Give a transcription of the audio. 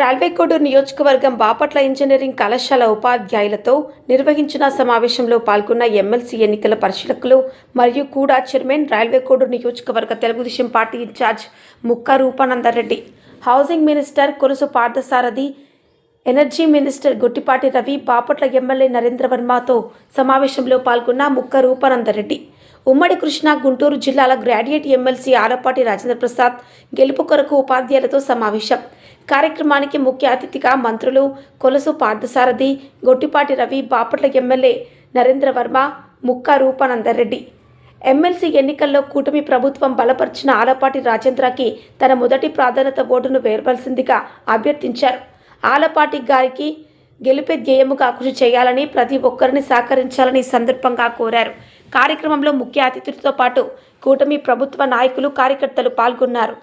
రాల్వేకోడూరు నియోజకవర్గం బాపట్ల ఇంజనీరింగ్ కళాశాల ఉపాధ్యాయులతో నిర్వహించిన సమావేశంలో పాల్గొన్న ఎమ్మెల్సీ ఎన్నికల పరిశీలకులు మరియు కూడా చైర్మన్ రాల్వేకోడూరు నియోజకవర్గ Telugudesam party in charge Mukka Rupananda Reddy. Housing minister Kolusu Parthasarathi energy minister Gottipati Ravi Bapatla MLA Narendra వర్మతో సమావేశంలో పాల్గొన్న ముక్క రూపానందరెడ్డి. ఉమ్మడి కృష్ణా గుంటూరు జిల్లాల గ్రాడ్యుయేట్ ఎమ్మెల్సీ ఆలపాటి రాజేంద్ర ప్రసాద్ గెలుపు కొరకు ఉపాధ్యాయులతో సమావేశం. కార్యక్రమానికి ముఖ్య అతిథిగా మంత్రులు కొలసు పార్థసారథి గొట్టిపాటి రవి బాపట్ల ఎమ్మెల్యే నరేంద్ర వర్మ ముక్క రూపానందరెడ్డి. ఎమ్మెల్సీ ఎన్నికల్లో కూటమి ప్రభుత్వం బలపరిచిన ఆలపాటి రాజేంద్రకి తన మొదటి ప్రాధాన్యత ఓటును వేర్పాల్సిందిగా అభ్యర్థించారు. ఆలపాటి గారికి గెలుపే ధ్యేయముగా కృషి చేయాలని ప్రతి ఒక్కరిని సహకరించాలని సందర్భంగా కోరారు. కార్యక్రమంలో ముఖ్య అతిథులతో పాటు కూటమి ప్రభుత్వ నాయకులు కార్యకర్తలు పాల్గొన్నారు.